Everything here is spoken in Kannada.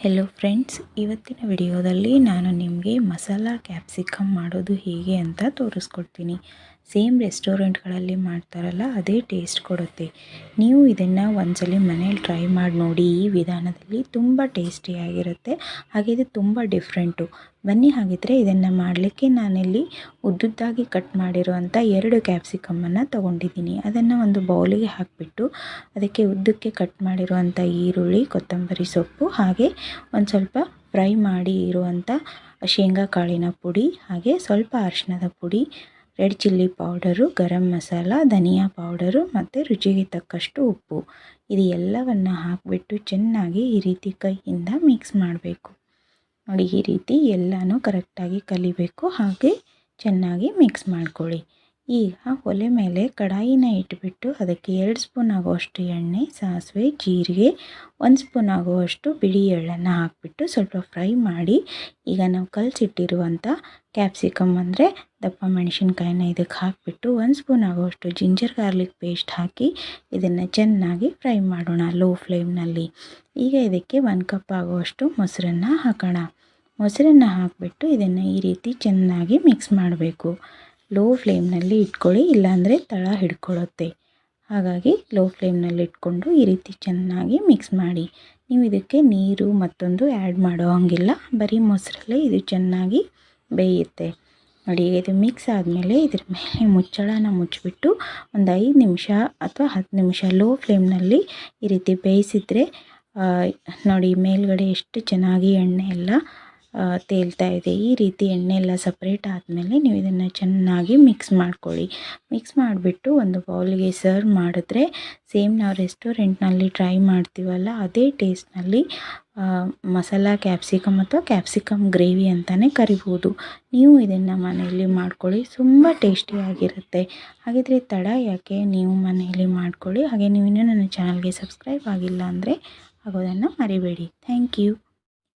ಹೆಲೋ ಫ್ರೆಂಡ್ಸ್ ಇವತ್ತಿನ ವಿಡಿಯೋದಲ್ಲಿ ನಾನು ನಿಮಗೆ ಮಸಾಲ ಕ್ಯಾಪ್ಸಿಕಮ್ ಮಾಡೋದು ಹೇಗೆ ಅಂತ ತೋರಿಸ್ಕೊಡ್ತೀನಿ. ಸೇಮ್ ರೆಸ್ಟೋರೆಂಟ್ಗಳಲ್ಲಿ ಮಾಡ್ತಾರಲ್ಲ, ಅದೇ ಟೇಸ್ಟ್ ಕೊಡುತ್ತೆ. ನೀವು ಇದನ್ನು ಒಂದ್ಸಲ ಮನೇಲಿ ಟ್ರೈ ಮಾಡಿ ನೋಡಿ, ಈ ವಿಧಾನದಲ್ಲಿ ತುಂಬ ಟೇಸ್ಟಿಯಾಗಿರುತ್ತೆ ಹಾಗೆ ಇದು ತುಂಬ ಡಿಫ್ರೆಂಟು. ಬನ್ನಿ ಹಾಗಿದ್ರೆ ಇದನ್ನು ಮಾಡಲಿಕ್ಕೆ ನಾನಿಲ್ಲಿ ಉದ್ದುದ್ದಾಗಿ ಕಟ್ ಮಾಡಿರುವಂಥ ಎರಡು ಕ್ಯಾಪ್ಸಿಕಮ್ಮನ್ನು ತೊಗೊಂಡಿದ್ದೀನಿ. ಅದನ್ನು ಒಂದು ಬೌಲಿಗೆ ಹಾಕಿಬಿಟ್ಟು ಅದಕ್ಕೆ ಉದ್ದಕ್ಕೆ ಕಟ್ ಮಾಡಿರುವಂಥ ಈರುಳ್ಳಿ, ಕೊತ್ತಂಬರಿ ಸೊಪ್ಪು, ಹಾಗೆ ಒಂದು ಸ್ವಲ್ಪ ಫ್ರೈ ಮಾಡಿ ಇರುವಂಥ ಶೇಂಗಾ ಕಾಳಿನ ಪುಡಿ, ಹಾಗೆ ಸ್ವಲ್ಪ ಅರಿಶಿಣದ ಪುಡಿ red chilli powder, garam masala, ಧನಿಯಾ ಪೌಡರು ಮತ್ತು ರುಚಿಗೆ ತಕ್ಕಷ್ಟು ಉಪ್ಪು. ಇದು ಎಲ್ಲವನ್ನು ಹಾಕಿಬಿಟ್ಟು ಚೆನ್ನಾಗಿ ಈ ರೀತಿ ಕೈಯಿಂದ ಮಿಕ್ಸ್ ಮಾಡಬೇಕು. ನೋಡಿ ಈ ರೀತಿ ಎಲ್ಲನೂ ಕರೆಕ್ಟಾಗಿ ಕಲಿಬೇಕು. ಹಾಗೆ ಚೆನ್ನಾಗಿ ಮಿಕ್ಸ್ ಮಾಡ್ಕೊಳ್ಳಿ. ಈಗ ಒಲೆ ಮೇಲೆ ಕಡಾಯಿನ ಇಟ್ಬಿಟ್ಟು ಅದಕ್ಕೆ ಎರಡು ಸ್ಪೂನ್ ಆಗುವಷ್ಟು ಎಣ್ಣೆ, ಸಾಸಿವೆ, ಜೀರಿಗೆ, ಒಂದು ಸ್ಪೂನ್ ಆಗುವಷ್ಟು ಬಿಳಿ ಎಳ್ಳನ್ನು ಹಾಕಿಬಿಟ್ಟು ಸ್ವಲ್ಪ ಫ್ರೈ ಮಾಡಿ ಈಗ ನಾವು ಕಲಸಿಟ್ಟಿರುವಂಥ ಕ್ಯಾಪ್ಸಿಕಮ್ ಅಂದರೆ ದಪ್ಪ ಮೆಣಸಿನ್ಕಾಯಿನ ಇದಕ್ಕೆ ಹಾಕಿಬಿಟ್ಟು ಒಂದು ಸ್ಪೂನ್ ಆಗುವಷ್ಟು ಜಿಂಜರ್ ಗಾರ್ಲಿಕ್ ಪೇಸ್ಟ್ ಹಾಕಿ ಇದನ್ನು ಚೆನ್ನಾಗಿ ಫ್ರೈ ಮಾಡೋಣ ಲೋ ಫ್ಲೇಮ್ನಲ್ಲಿ. ಈಗ ಇದಕ್ಕೆ ಒಂದು ಕಪ್ ಆಗುವಷ್ಟು ಮೊಸರನ್ನು ಹಾಕೋಣ. ಮೊಸರನ್ನು ಹಾಕಿಬಿಟ್ಟು ಇದನ್ನು ಈ ರೀತಿ ಚೆನ್ನಾಗಿ ಮಿಕ್ಸ್ ಮಾಡಬೇಕು. ಲೋ ಫ್ಲೇಮ್ನಲ್ಲಿ ಇಟ್ಕೊಳ್ಳಿ, ಇಲ್ಲಾಂದರೆ ತಳ ಹಿಡ್ಕೊಳ್ಳುತ್ತೆ. ಹಾಗಾಗಿ ಲೋ ಫ್ಲೇಮ್ನಲ್ಲಿ ಇಟ್ಕೊಂಡು ಈ ರೀತಿ ಚೆನ್ನಾಗಿ ಮಿಕ್ಸ್ ಮಾಡಿ. ನೀವು ಇದಕ್ಕೆ ನೀರು ಮತ್ತೊಂದು ಆ್ಯಡ್ ಮಾಡೋ ಹಂಗಿಲ್ಲ. ಬರೀ ಮೊಸರಲ್ಲೇ ಇದು ಚೆನ್ನಾಗಿ ಬೇಯುತ್ತೆ. ನೋಡಿ, ಇದು ಮಿಕ್ಸ್ ಆದಮೇಲೆ ಇದ್ರ ಮೇಲೆ ಮುಚ್ಚಳನ ಮುಚ್ಚಿಬಿಟ್ಟು ಒಂದು ಐದು ನಿಮಿಷ ಅಥವಾ ಹತ್ತು ನಿಮಿಷ ಲೋ ಫ್ಲೇಮ್ನಲ್ಲಿ ಈ ರೀತಿ ಬೇಯಿಸಿದರೆ ನೋಡಿ, ಮೇಲ್ಗಡೆ ಎಷ್ಟು ಚೆನ್ನಾಗಿ ಎಣ್ಣೆ ಎಲ್ಲ ತೇಲ್ತಾ ಇದೆ. ಈ ರೀತಿ ಎಣ್ಣೆ ಎಲ್ಲ ಸಪ್ರೇಟ್ ಆದಮೇಲೆ ನೀವು ಇದನ್ನು ಚೆನ್ನಾಗಿ ಮಿಕ್ಸ್ ಮಾಡ್ಕೊಳ್ಳಿ. ಮಿಕ್ಸ್ ಮಾಡಿಬಿಟ್ಟು ಒಂದು ಬೌಲಿಗೆ ಸರ್ವ್ ಮಾಡಿದ್ರೆ ಸೇಮ್ ನಾವು ರೆಸ್ಟೋರೆಂಟ್ನಲ್ಲಿ ಟ್ರೈ ಮಾಡ್ತೀವಲ್ಲ, ಅದೇ ಟೇಸ್ಟ್ನಲ್ಲಿ ಮಸಾಲ ಕ್ಯಾಪ್ಸಿಕಮ್ ಅಥವಾ ಕ್ಯಾಪ್ಸಿಕಮ್ ಗ್ರೇವಿ ಅಂತಲೇ ಕರಿಬೋದು. ನೀವು ಇದನ್ನು ಮನೆಯಲ್ಲಿ ಮಾಡ್ಕೊಳ್ಳಿ, ತುಂಬ ಟೇಸ್ಟಿಯಾಗಿರುತ್ತೆ ಹಾಗಿದ್ರೆ ತಡ, ಯಾಕೆ ನೀವು ಮನೆಯಲ್ಲಿ ಮಾಡ್ಕೊಳ್ಳಿ. ಹಾಗೆ ನೀವು ಇನ್ನೂ ನನ್ನ ಚಾನಲ್ಗೆ ಸಬ್ಸ್ಕ್ರೈಬ್ ಆಗಿಲ್ಲ ಅಂದರೆ ಆಗೋದನ್ನು ಮರಿಬೇಡಿ. Thank you